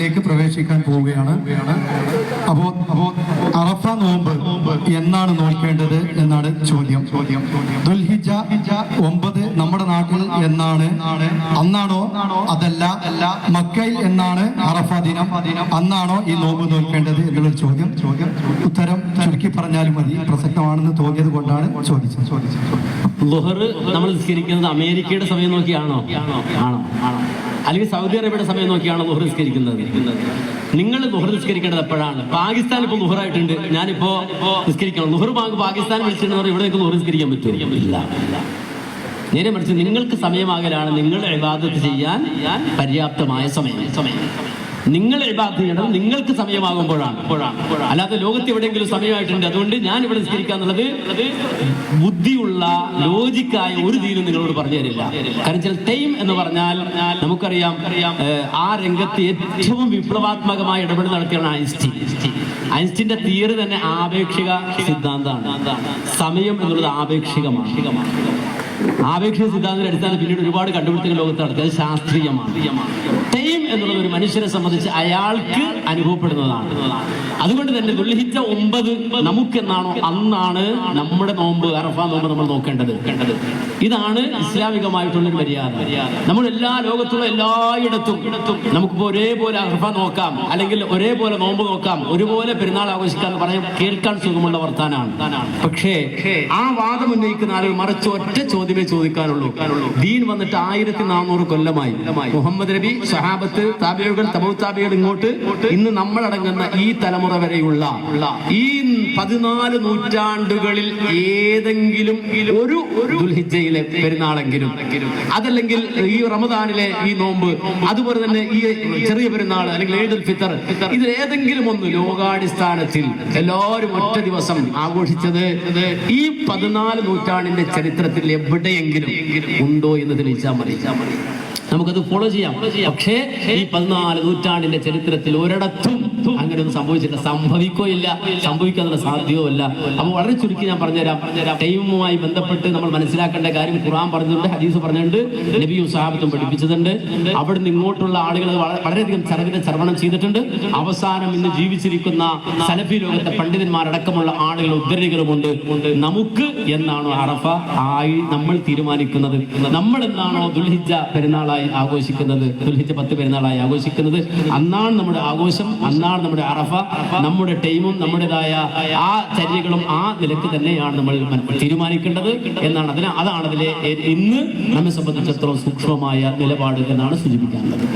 ലേക്ക് പ്രവേശിക്കാൻ പോവുകയാണ്. അപ്പോ അപ്പോ അറഫ നോമ്പ് എന്നാണ് നോക്കേണ്ടത് എന്നാണ് ചോദ്യം. ദുൽഹിജ ഒമ്പത് നമ്മുടെ നാട്ടിൽ എന്നാണ്? അന്നാണോ? അതല്ല. മക്കയിൽ എന്നാണ് അറഫ ദിനം? അന്നാണോ ഈ നോമ്പ് നോക്കേണ്ടത് എന്നുള്ള ചോദ്യം. ചോദ്യം ഉത്തരം ചുരുക്കി പറഞ്ഞാലും മതി. പ്രസക്തമാണെന്ന് തോന്നിയത് കൊണ്ടാണ് ചോദിച്ചത്. ചോദിച്ചത് നമ്മൾ നിസ്കരിക്കുന്നത് അമേരിക്കയുടെ സമയം നോക്കിയാണോ? ആണോ? ആണോ? അല്ലെങ്കിൽ സൗദി അറേബ്യയുടെ സമയം നോക്കിയാണ് ദുഹർ നിസ്കരിക്കുന്നത്? നിങ്ങൾ ദുഹർ നിസ്കരിക്കേണ്ടത് എപ്പോഴാണ്? പാകിസ്ഥാൻ ഇപ്പോൾ ലുഹറായിട്ടുണ്ട്. ഞാനിപ്പോ നിസ്കരിക്കണം. ലുഹർ ബാങ്ക് പാകിസ്ഥാൻ വിളിച്ചിട്ടുണ്ടെന്ന് ഇവിടെ നിങ്ങൾക്ക് ലുഹർ നിസ്കരിക്കാൻ പറ്റുമോ? ഇല്ല. നേരെ മറിച്ച് നിങ്ങൾക്ക് സമയമാകലാണ് നിങ്ങൾ ഇബാദത്ത് ചെയ്യാൻ പര്യാപ്തമായ സമയം സമയം. നിങ്ങൾ ഇബാദത്ത് ചെയ്യേണ്ടത് നിങ്ങൾക്ക് സമയമാകുമ്പോഴാണ്. അല്ലാതെ ലോകത്ത് എവിടെയെങ്കിലും സമയമായിട്ടുണ്ട്. അതുകൊണ്ട് ഞാൻ ഇവിടെ നിസ്കരിക്കാന്നുള്ളത് ബുദ്ധിയുള്ള ലോജിക്കായ ഒരു തീരും നിങ്ങളോട് പറഞ്ഞു തരില്ല. കാരണം ചില ടൈം എന്ന് പറഞ്ഞാൽ നമുക്കറിയാം ആ രംഗത്ത് ഏറ്റവും വിപ്ലവാത്മകമായ ഇടപെടൽ നടത്തിയാണ് ഐൻസ്റ്റീൻ. ഐൻസ്റ്റീന്റെ തിയറി തന്നെ ആപേക്ഷിക സിദ്ധാന്തമാണ്. സമയം എന്നുള്ളത് ആപേക്ഷികമാണ്. ആപേക്ഷിക സിദ്ധാന്തത്തിന്റെ അടിസ്ഥാനത്തിൽ പിന്നീട് ഒരുപാട് കണ്ടുപിടുത്തങ്ങൾ ലോകത്ത് നടത്തി. അത് ശാസ്ത്രീയമാണ്. ടൈം എന്നുള്ളത് ഒരു മനുഷ്യനെ സംബന്ധിച്ച് അയാൾക്ക് അനുഭവപ്പെടുന്നതാണ്. അതുകൊണ്ട് തന്നെ ദുൽഹിജ ഒമ്പത് നമുക്കെന്നാണോ അന്നാണ് നമ്മുടെ നോമ്പ് അറഫ നോമ്പ് നമ്മൾ നോക്കേണ്ടത്. ഇതാണ് ഇസ്ലാമികമായിട്ടുള്ള മര്യാദ. നമ്മൾ എല്ലാ ലോകത്തുള്ള എല്ലായിടത്തും നമുക്കിപ്പോ ഒരേപോലെ അറഫ നോക്കാം അല്ലെങ്കിൽ ഒരേപോലെ നോമ്പ് നോക്കാം ഒരുപോലെ പെരുന്നാൾ ആഘോഷിക്കാം എന്ന് പറയാൻ കേൾക്കാൻ സുഖമുള്ള വർത്താനാണ്. പക്ഷേ ആ വാദം ഉന്നയിക്കുന്ന ആളുകൾ മറിച്ച് ഒറ്റ ചോദ്യമേ ചോദിക്കാനുള്ളൂ. ദീൻ വന്നിട്ട് ആയിരത്തി നാനൂറ് കൊല്ലമായി. മുഹമ്മദ് നബി സഹാബത്ത് താബിയകൾ തബൗ താബികൾ ഇങ്ങോട്ട്. ഇന്ന് നമ്മളടങ്ങുന്ന ഈ തലമുറ വരെയുള്ള ഈ പതിനാല് നൂറ്റാണ്ടുകളിൽ ഏതെങ്കിലും ഒരു ദുൽഹിജയിലെ പെരുന്നാളെങ്കിലും. അതല്ലെങ്കിൽ ഈ റമദാനിലെ ഈ നോമ്പ് അതുപോലെ തന്നെ ഈ ചെറിയ പെരുന്നാൾ അല്ലെങ്കിൽ ഈദുൽ ഫിത്തർ. ഇതിൽ ഏതെങ്കിലും ഒന്ന് ലോകാടിസ്ഥാനത്തിൽ എല്ലാവരും ഒറ്റ ദിവസം ആഘോഷിച്ചത് ഈ പതിനാല് നൂറ്റാണ്ടിന്റെ ചരിത്രത്തിൽ എവിടെയെങ്കിലും ഉണ്ടോ എന്ന് തെളിയിച്ചാൽ മതി. നമുക്കത് ഫോളോ ചെയ്യാം. പക്ഷേ ഈ പതിനാല് നൂറ്റാണ്ടിന്റെ ചരിത്രത്തിൽ ഒരിടത്തും അങ്ങനെ ഒന്നും സംഭവിച്ചില്ല സംഭവിക്കുകയില്ല. സംഭവിക്കാനുള്ള സാധ്യവുമല്ല അപ്പൊ വളരെ ചുരുക്കി ഞാൻ പറഞ്ഞുതരാം. ടൈമുമായി ബന്ധപ്പെട്ട് നമ്മൾ മനസ്സിലാക്കേണ്ട കാര്യം ഖുറാൻ പറഞ്ഞിട്ടുണ്ട് ഹദീസ് പറഞ്ഞിട്ടുണ്ട് നബിയും സഹാബത്തും പഠിപ്പിച്ചിട്ടുണ്ട്. അവിടെ നിന്ന് ഇങ്ങോട്ടുള്ള ആളുകൾ വള- വളരെയധികം ചരവിനെ ചർവണം ചെയ്തിട്ടുണ്ട്. അവസാനം ഇന്ന് ജീവിച്ചിരിക്കുന്ന സലഫി ലോകത്തെ പണ്ഡിതന്മാരടക്കമുള്ള ആളുകൾ ഉദ്ധരണികളുമുണ്ട് നമുക്ക് എന്നാണോ അറഫ ആയി നമ്മൾ തീരുമാനിക്കുന്നത്? നമ്മൾ എന്നാണോ ദുൽഹിജ പെരുന്നാളായി ആഘോഷിക്കുന്നത്? ദുൽഹിജ പത്ത് പെരുന്നാളായി ആഘോഷിക്കുന്നത്? അന്നാണ് നമ്മുടെ ആഘോഷം. അന്നാണ് നമ്മുടെ അറഫ. നമ്മുടെ ടൈമും നമ്മുടേതായ ആ ചര്യകളും ആ നിലയ്ക്ക് തന്നെയാണ് നമ്മൾ തീരുമാനിക്കേണ്ടത് എന്നാണ്. അതിന് അതാണ് അതിലെ ഇന്ന് നമ്മെ സംബന്ധിച്ചിടത്തോളം സൂക്ഷ്മമായ നിലപാട് എന്നാണ് സൂചിപ്പിക്കാനുള്ളത്.